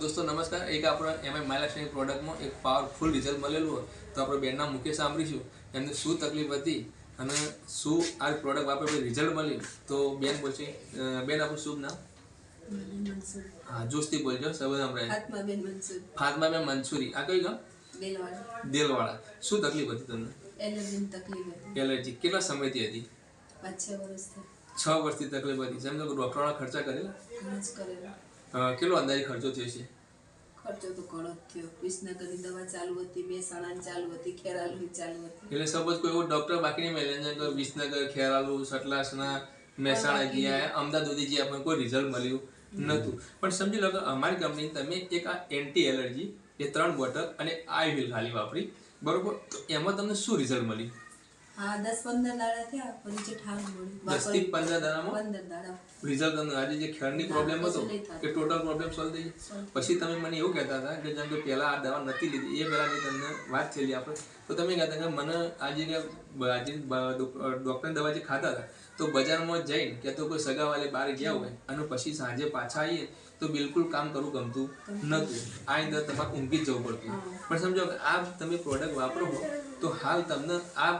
દોસ્તો નમસ્કાર. એક આપણે એમઆઈ માયલક્ષ્મી પ્રોડક્ટમાં એક પાવરફુલ રિઝલ્ટ મળેલું હોય. તો આપણે બેનના મુખે સાંભળીશું. એમને શું તકલીફ હતી અને શું આ પ્રોડક્ટ વાપરે રિઝલ્ટ મળ્યું તો બેન બોલશે બેન આપણું શુભ નામ? હા જોસ્તી બોલજો સબદ સંભળાય હાથમાં બેન મનસુર. ફાતમા બેન મંસૂરી આ કઈ ગામ? દેલવાડા. શું તકલીફ હતી તમને? એલર્જી. કેટલા સમયથી હતી? છ વર્ષથી. તકલીફ હતી. સમજો કે ખર્ચા કરેલા. કેટલો અંદાજે ખર્ચો થયો છે? ખર્ચો તો ઘણો થયો. વિસનગરની દવા ચાલુ હતી મહેસાણાની ચાલુ હતી ખેરાલુની ચાલુ હતી. એટલે સપોઝ કોઈ એવો ડોક્ટર બાકી નહીં મળે કે વિસનગર ખેરાલુ સટલાસના મહેસાણા ગયા અમદાવાદ સુધી જે આપણને કોઈ રિઝલ્ટ મળ્યું નહોતું. પણ સમજી લો કે અમારી કંપની તમે એક આ એન્ટી એલર્જી એ ત્રણ બોટલ અને આઈ વ્હીલ ખાલી વાપરી. બરોબર? તો એમાં તમને શું રિઝલ્ટ મળ્યું? હા દસ પંદર દાડા થયા પછી જે ઠાર મળ્યું દસથી પંદર દાડામાં? પંદર દાડા રિઝલ્ટ આજે જે ખેડની પ્રોબ્લેમ હતો. કે ટોટલ પ્રોબ્લેમ સોલ્વ થઈ પછી તમે મને એવું કહેતા હતા કે જેમ કે પહેલા આ દવા નથી લીધી એ પહેલાની તમને વાત થયેલી આપણે તો તમે કહેતા કે મને આજે બ- આજે ડોક્ટર દવા જે ખાતા હતા તો બજારમાં જઈને કે તો કોઈ સગાવાલે બહાર ગયા હોય અને પછી સાંજે પાછા આવીએ તો બિલકુલ કામ કરવું ગમતું નહોતું. આ અંદર તમારે ઊંઘી જ જવું પડતું. પણ સમજો કે આ તમે પ્રોડક્ટ વાપરો તો હાલ તમને આ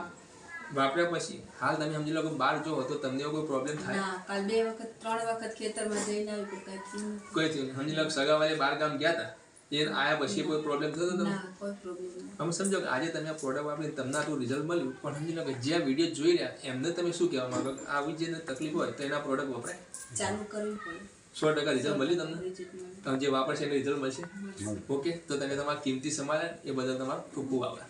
વાપર્યા પછી હાલ તમે સમજી લો કે બહાર જો તો તમને કોઈ પ્રોબ્લેમ થાય? ના કાલ બે વખત ત્રણ વખત ખેતરમાં જઈને આવી પણ કાંઈ કોઈ થયું. સમજી લો સગા સગાવાલે બાર ગામ ગયા હતા એ આયા પછી કોઈ પ્રોબ્લેમ થતો તમને? કોઈ પ્રોબ્લેમ અમે સમજો કે આજે તમે આ પ્રોડક્ટ વાપરીને તમને આટલું રિઝલ્ટ મળ્યું પણ સમજી લો કે જે વીડિયો જોઈ રહ્યા એમને તમે શું કહેવા માંગો? કે આવી જે તકલીફ હોય તો એના પ્રોડક્ટ વપરાય? ચાલુ કરવી પડે. સો ટકા રિઝલ્ટ મળ્યું તમને? તમે જે વાપરશે એને રિઝલ્ટ મળશે? ઓકે તો તમે તમારા કિંમતી સમાધાન એ બદલ તમારો ખૂબ ખૂબ આભાર